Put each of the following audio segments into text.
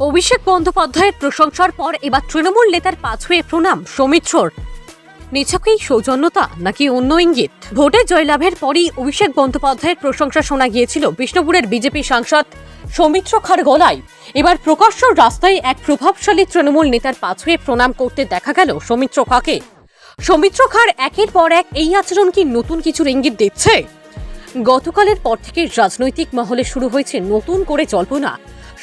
অভিষেক বন্দ্যোপাধ্যায়ের প্রশংসার পর এবার তৃণমূল নেতার পাছুয়ে প্রণাম সৌমিত্রর নিছকেই সৌজন্যতা নাকি অন্য ইঙ্গিত? ভোটে জয়লাভের পরই অভিষেক বন্দ্যোপাধ্যায়ের প্রশংসা শোনা গিয়েছিল বিষ্ণুপুরের বিজেপি সাংসদ সৌমিত্র খার গলায়। এবার প্রকাশ্য রাস্তায় এক প্রভাবশালী তৃণমূল নেতার পাছুয়ে প্রণাম করতে দেখা গেল সৌমিত্র খাকে। সৌমিত্র খার একের পর এক এই আচরণ কি নতুন কিছুর ইঙ্গিত দিচ্ছে? গতকালের পর থেকে রাজনৈতিক মহলে শুরু হয়েছে নতুন করে জল্পনা।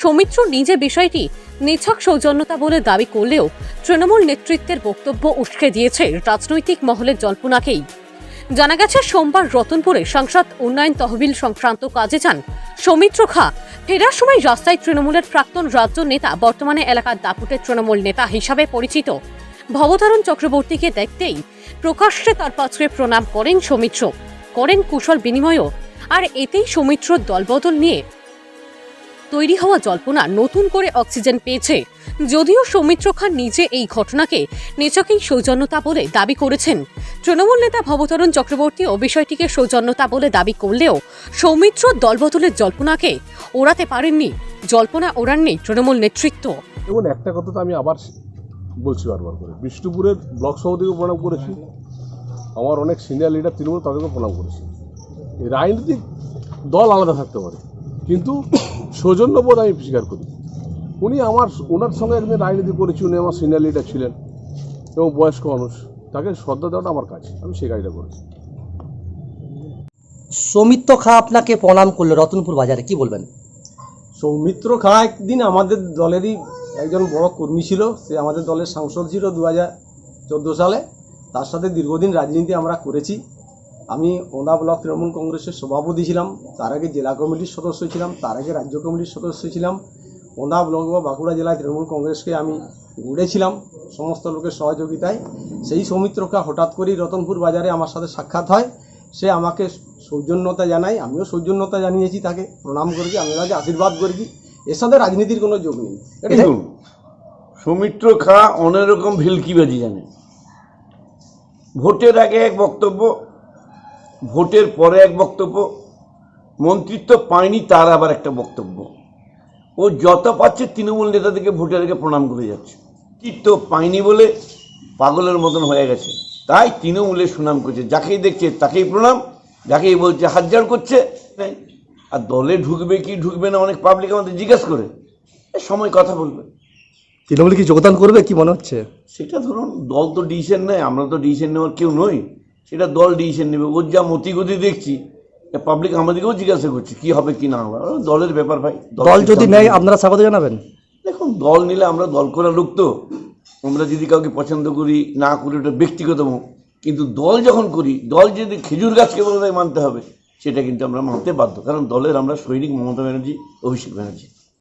সৌমিত্র নিজে বিষয়টি নিছক সৌজন্যতা বলে দাবি করলেও তৃণমূল নেতৃত্বের বক্তব্য উস্কে দিয়েছে রাজনৈতিক মহলের জল্পনাকেই। জানা গেছে, সোমবার রতনপুরে সাংসদ উন্নয়ন তহবিল সংক্রান্ত কাজে যান সৌমিত্র খা। ফেরার সময় রাস্তায় তৃণমূলের প্রাক্তন রাজ্য নেতা, বর্তমানে এলাকার দাপুটের তৃণমূল নেতা হিসাবে পরিচিত। ভবতারণ চক্রবর্তীকে দেখতেই প্রকাশ্যে তার পাত্রে প্রণাম করেন সৌমিত্র। করেন কুশল বিনিময়ও, আর এতেই সৌমিত্রর দলবদল নিয়ে তৈরি হওয়া জল্পনা নতুন করে অক্সিজেন পেয়েছে। যদিও সৌমিত্র খান নিজে এই ঘটনাকে নিচকেই সৌজন্যতা বলে দাবি করেছেন। তৃণমূল নেতা ভবতরণ চক্রবর্তীও বিষয়টিকে সৌজন্যতা বলে দাবি করলেও সৌমিত্র দলবদলের জল্পনাকে ওড়াতে পারেননি। জল্পনা ওড়াননি তৃণমূল নেতৃত্ব। এবং একটা কথা তো আমি আবার বলছি বারবার করে। বিষ্ণুপুরের ব্লক সভাপতিকে প্রণাম করেছি। আমার অনেক সিনিয়র লিডার তৃণমূল তাদেরকেও প্রণাম করেছি। রাজনৈতিক দল আলাদা থাকতে পারে। কিন্তু সৌজন্যবোধ আমি স্বীকার করি। উনি আমার ওনার সঙ্গে একদিন রাজনীতি করেছি উনি আমার সিনিয়র লিডার ছিলেন এবং বয়স্ক মানুষ। তাকে শ্রদ্ধা দেওয়াটা আমার কাজ আমি সেই কাজটা করেছি। সৌমিত্র খা আপনাকে প্রণাম করল রতনপুর বাজারে কি বলবেন? সৌমিত্র খা একদিন আমাদের দলেরই একজন বড় কর্মী ছিল সে আমাদের দলের সাংসদ ছিল দু হাজার চোদ্দ সালে। তার সাথে দীর্ঘদিন রাজনীতি আমরা করেছি। আমি ওদা ব্লক তৃণমূল কংগ্রেসের সভাপতি ছিলাম, তার আগে জেলা কমিটির সদস্য ছিলাম, তার আগে রাজ্য কমিটির সদস্য ছিলাম। ওদা ব্লক বা বাঁকুড়া জেলায় তৃণমূল কংগ্রেসকে আমি গড়েছিলাম সমস্ত লোকের সহযোগিতায়। সেই সৌমিত্র খা হঠাৎ করেই রতনপুর বাজারে আমার সাথে সাক্ষাৎ হয়। সে আমাকে সৌজন্যতা জানায়, আমিও সৌজন্যতা জানিয়েছি তাকে, প্রণাম করেছি, আমি তাকে আশীর্বাদ করেছি। এর সাথে রাজনীতির কোনো যোগ নেই। সৌমিত্র খা অনেক রকম ভেলকিবাজি জানে। ভোটের আগে এক বক্তব্য ভোটের পরে এক বক্তব্য মন্ত্রিত্ব পায়নি তার আবার একটা বক্তব্য। ও যত পাচ্ছে তৃণমূল নেতাদেরকে ভোটের আগে প্রণাম করে যাচ্ছে। মন্ত্রিত্ব পায়নি বলে পাগলের মতন হয়ে গেছে। তাই তৃণমূলের সুনাম করছে। যাকেই দেখছে তাকেই প্রণাম যাকেই বলছে হাজার করছে নেই। আর দলে ঢুকবে কি ঢুকবে না অনেক পাবলিক আমাদের জিজ্ঞাসা করে। এ সময় কথা বলবে। তৃণমূল কি যোগদান করবে? কি মনে হচ্ছে? সেটা ধরুন দল তো ডিসিশন নেয় আমরা তো ডিসিশন নেওয়ার কেউ নই। সেটা দল ডিসিশন নেবে। ওর যা মতিগতি দেখছি পাবলিক আমাদেরকেও জিজ্ঞাসা করছে কি হবে কি না হবে। দলের ব্যাপার ভাই দল যদি নেয় আপনারা স্বাগত জানাবেন? দেখুন দল নিলে আমরা দল করার লোক তো। আমরা যদি কাউকে পছন্দ করি না করি ওটা ব্যক্তিগত কিন্তু দল যখন করি দল যদি খেজুর গাছকে বলে মানতে হবে সেটা কিন্তু আমরা মানতে বাধ্য। কারণ দলের আমরা সৈনিক মমতা ব্যানার্জি অভিষেক ব্যানার্জি।